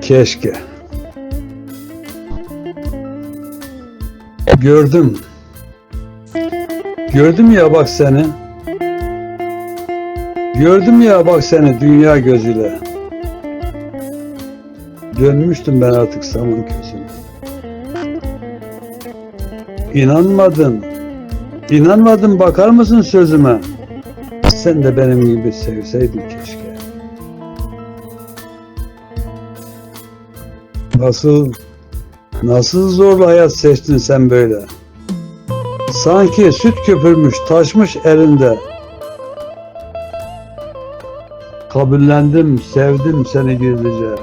Keşke. Gördüm. Gördüm ya bak seni. Gördüm ya bak seni dünya gözüyle. Dönmüştüm ben artık saman közüne. İnanmadın. İnanmadın bakar mısın sözüme? Sen de benim gibi sevseydin keşke. Nasıl nasıl zorlu hayat seçtin sen böyle? Sanki süt köpürmüş, taşmış elinde. Kabullendim, sevdim seni gizlice.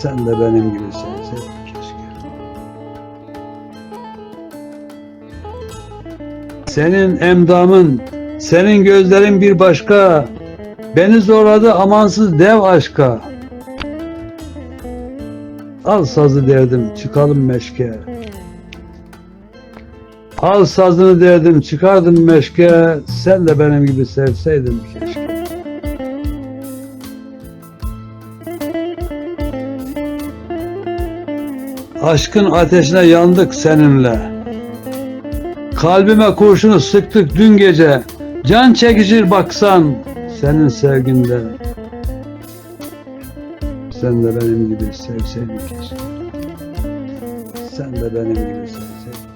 Sen de benim gibi Senin emdamın, senin gözlerin bir başka. Beni zorladı amansız dev aşka. Al sazı derdim, çıkalım meşke. Al sazını derdim, çıkardım meşke. Sen de benim gibi sevseydin keşke. Aşkın ateşine yandık seninle. Kalbime kurşunu sıktık dün gece. Can çekicir baksan senin sevginden. Sen de benim gibi sevseydin keşke. Sen de benim gibi sevseydin.